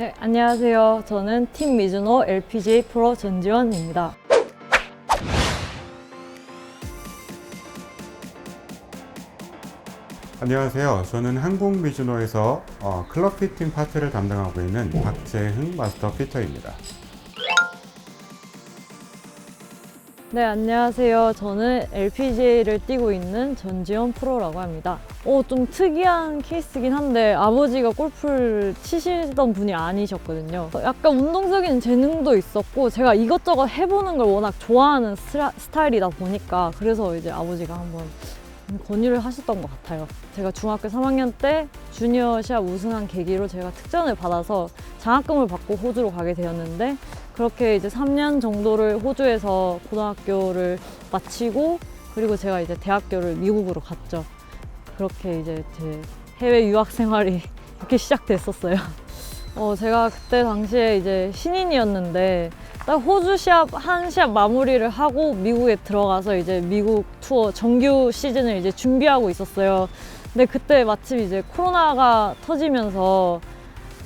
네, 안녕하세요. 저는 팀 미즈노 LPGA 프로 전지원입니다. 안녕하세요. 저는 한국 미즈노에서 어, 클럽 피팅 파트를 담당하고 있는 박재흥 마스터 피터입니다. 네, 안녕하세요. 저는 LPGA를 뛰고 있는 전지현 프로라고 합니다. 어, 좀 특이한 케이스긴 한데 아버지가 골프를 치시던 분이 아니셨거든요. 약간 운동적인 재능도 있었고 제가 이것저것 해보는 걸 워낙 좋아하는 스라- 스타일이다 보니까 그래서 이제 아버지가 한번 권유를 하셨던 것 같아요. 제가 중학교 3학년 때 주니어 시합 우승한 계기로 제가 특전을 받아서 장학금을 받고 호주로 가게 되었는데 그렇게 이제 3년 정도를 호주에서 고등학교를 마치고 그리고 제가 이제 대학교를 미국으로 갔죠. 그렇게 이제 제 해외 유학 생활이 이렇게 시작됐었어요. 어, 제가 그때 당시에 이제 신인이었는데 딱 호주 시합 한 시합 마무리를 하고 미국에 들어가서 이제 미국 투어 정규 시즌을 이제 준비하고 있었어요. 근데 그때 마침 이제 코로나가 터지면서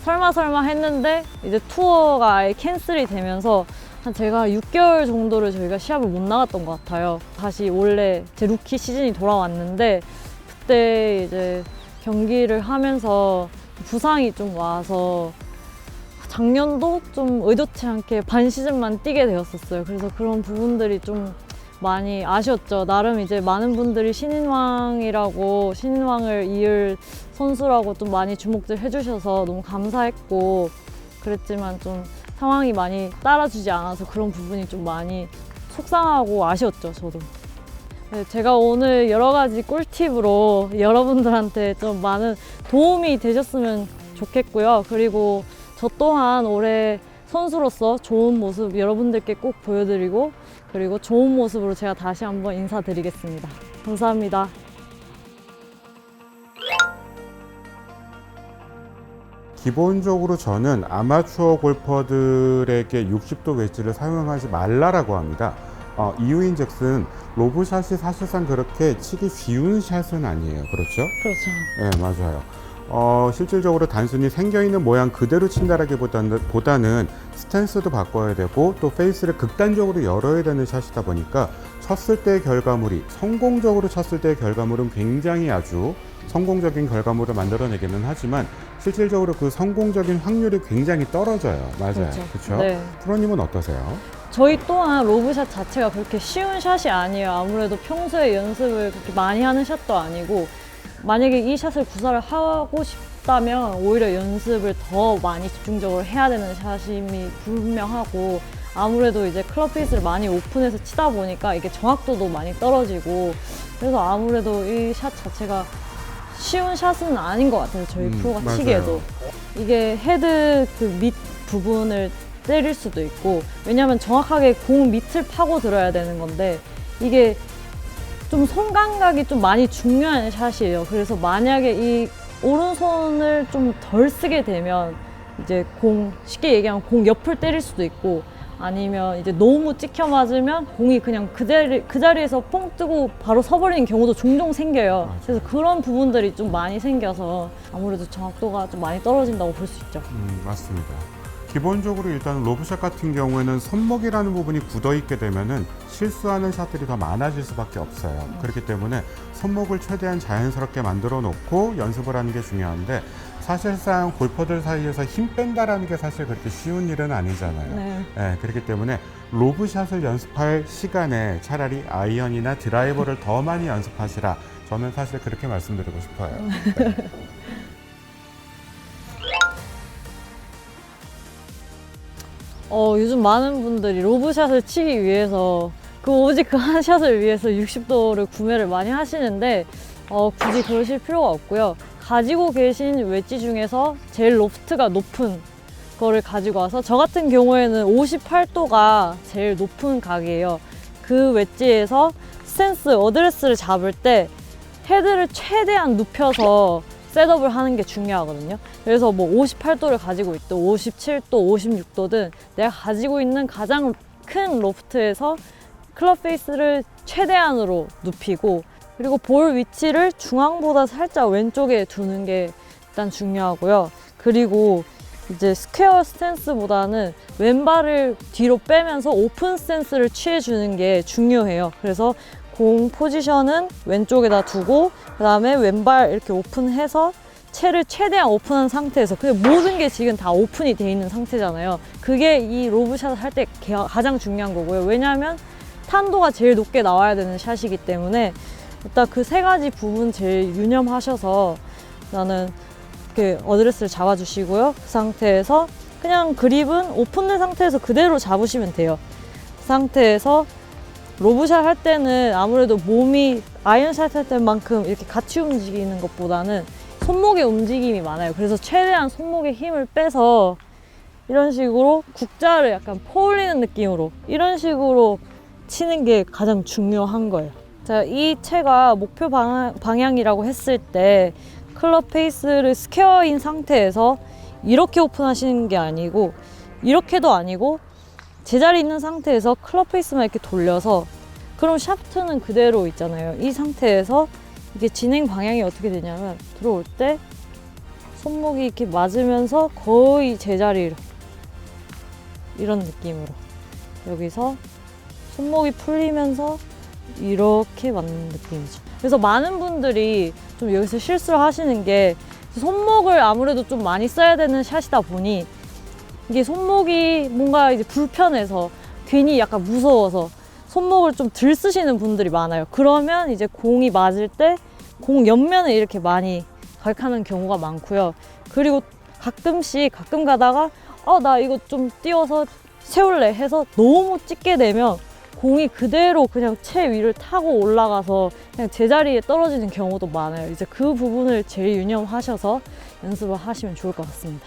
설마 설마 했는데 이제 투어가 아예 캔슬이 되면서 한 제가 6개월 정도를 저희가 시합을 못 나갔던 것 같아요. 다시 원래 제 루키 시즌이 돌아왔는데 그때 이제 경기를 하면서 부상이 좀 와서 작년도 좀 의도치 않게 반 시즌만 뛰게 되었었어요. 그래서 그런 부분들이 좀 많이 아쉬웠죠. 나름 이제 많은 분들이 신인왕이라고 신인왕을 이을 선수라고 좀 많이 주목들 해주셔서 너무 감사했고 그랬지만 좀 상황이 많이 따라주지 않아서 그런 부분이 좀 많이 속상하고 아쉬웠죠. 저도. 네, 제가 오늘 여러 가지 꿀팁으로 여러분들한테 좀 많은 도움이 되셨으면 좋겠고요. 그리고 저 또한 올해 선수로서 좋은 모습 여러분들께 꼭 보여드리고 그리고 좋은 모습으로 제가 다시 한번 인사드리겠습니다. 감사합니다. 기본적으로 저는 아마추어 골퍼들에게 60도 웨지를 사용하지 말라라고 합니다. 어, 이유인 즉슨 로브샷이 사실상 그렇게 치기 쉬운 샷은 아니에요. 그렇죠? 그렇죠. 네, 맞아요. 어, 실질적으로 단순히 생겨있는 모양 그대로 친다라기보다는 보다는 스탠스도 바꿔야 되고 또 페이스를 극단적으로 열어야 되는 샷이다 보니까 쳤을 때의 결과물이 성공적으로 쳤을 때의 결과물은 굉장히 아주 성공적인 결과물을 만들어내기는 하지만 실질적으로 그 성공적인 확률이 굉장히 떨어져요. 맞아요. 그렇죠. 그렇죠? 네. 프로님은 어떠세요? 저희 또한 로브샷 자체가 그렇게 쉬운 샷이 아니에요. 아무래도 평소에 연습을 그렇게 많이 하는 샷도 아니고 만약에 이 샷을 구사를 하고 싶다면 오히려 연습을 더 많이 집중적으로 해야 되는 샷임이 분명하고 아무래도 이제 클럽 페이스를 많이 오픈해서 치다 보니까 이게 정확도도 많이 떨어지고 그래서 아무래도 이 샷 자체가 쉬운 샷은 아닌 것 같아요. 저희 음, 프로가 맞아요. 치기에도 이게 헤드 그 밑 부분을 때릴 수도 있고 왜냐하면 정확하게 공 밑을 파고 들어야 되는 건데 이게 좀 손 감각이 좀 많이 중요한 샷이에요. 그래서 만약에 이 오른손을 좀 덜 쓰게 되면 이제 공 쉽게 얘기하면 공 옆을 때릴 수도 있고 아니면 이제 너무 찍혀 맞으면 공이 그냥 그 자리 그 자리에서 뽕 뜨고 바로 서버리는 경우도 종종 생겨요. 맞아요. 그래서 그런 부분들이 좀 많이 생겨서 아무래도 정확도가 좀 많이 떨어진다고 볼 수 있죠. 음, 맞습니다. 기본적으로 일단 로브샷 같은 경우에는 손목이라는 부분이 굳어 있게 되면은 실수하는 샷들이 더 많아질 수밖에 없어요. 그렇기 때문에 손목을 최대한 자연스럽게 만들어 놓고 연습을 하는 게 중요한데 사실상 골퍼들 사이에서 힘 뺀다라는 게 사실 그렇게 쉬운 일은 아니잖아요. 네. 네, 그렇기 때문에 로브샷을 연습할 시간에 차라리 아이언이나 드라이버를 더 많이 연습하시라. 저는 사실 그렇게 말씀드리고 싶어요. 네. 어, 요즘 많은 분들이 로브샷을 치기 위해서 그 오직 그 한 샷을 위해서 60도를 구매를 많이 하시는데 어, 굳이 그러실 필요가 없고요. 가지고 계신 웨지 중에서 제일 로프트가 높은 거를 가지고 와서 저 같은 경우에는 58도가 제일 높은 각이에요. 그 웨지에서 스탠스 어드레스를 잡을 때 헤드를 최대한 눕혀서 셋업을 하는 게 중요하거든요. 그래서 뭐 58도를 가지고 있든 57도, 56도든 내가 가지고 있는 가장 큰 로프트에서 클럽 페이스를 최대한으로 눕히고 그리고 볼 위치를 중앙보다 살짝 왼쪽에 두는 게 일단 중요하고요. 그리고 이제 스퀘어 스탠스보다는 왼발을 뒤로 빼면서 오픈 스탠스를 취해주는 게 중요해요. 그래서 공 포지션은 왼쪽에다 두고 그 다음에 왼발 이렇게 오픈해서 채를 최대한 오픈한 상태에서 그 모든 게 지금 다 오픈이 돼 있는 상태잖아요. 그게 이 로브샷을 할때 가장 중요한 거고요. 왜냐하면 탄도가 제일 높게 나와야 되는 샷이기 때문에 일단 그 세 가지 부분 제일 유념하셔서 나는 이렇게 어드레스를 잡아주시고요. 그 상태에서 그냥 그립은 오픈된 상태에서 그대로 잡으시면 돼요. 그 상태에서 로브샷 할 때는 아무래도 몸이 아이언샷 할 때만큼 이렇게 같이 움직이는 것보다는 손목의 움직임이 많아요. 그래서 최대한 손목에 힘을 빼서 이런 식으로 국자를 약간 퍼올리는 느낌으로 이런 식으로 치는 게 가장 중요한 거예요. 자, 이 채가 목표 방향, 방향 이라고 했을 때 클럽 페이스를 스퀘어인 상태에서 이렇게 오픈하시는 게 아니고 이렇게도 아니고 제자리 있는 상태에서 클럽 페이스만 이렇게 돌려서 그럼 샤프트는 그대로 있잖아요. 이 상태에서 이게 진행 방향이 어떻게 되냐면 들어올 때 손목이 이렇게 맞으면서 거의 제자리로 이런 느낌으로 여기서 손목이 풀리면서 이렇게 맞는 느낌이죠. 그래서 많은 분들이 좀 여기서 실수를 하시는 게 손목을 아무래도 좀 많이 써야 되는 샷이다 보니 이게 손목이 뭔가 이제 불편해서 괜히 약간 무서워서 손목을 좀 들 쓰시는 분들이 많아요. 그러면 이제 공이 맞을 때 공 옆면을 이렇게 많이 갈카는 경우가 많고요. 그리고 가끔씩 가끔 가다가 어나 이거 좀 띄워서 세울래 해서 너무 찢게 되면 공이 그대로 그냥 채 위를 타고 올라가서 그냥 제자리에 떨어지는 경우도 많아요. 이제 그 부분을 제일 유념하셔서 연습을 하시면 좋을 것 같습니다.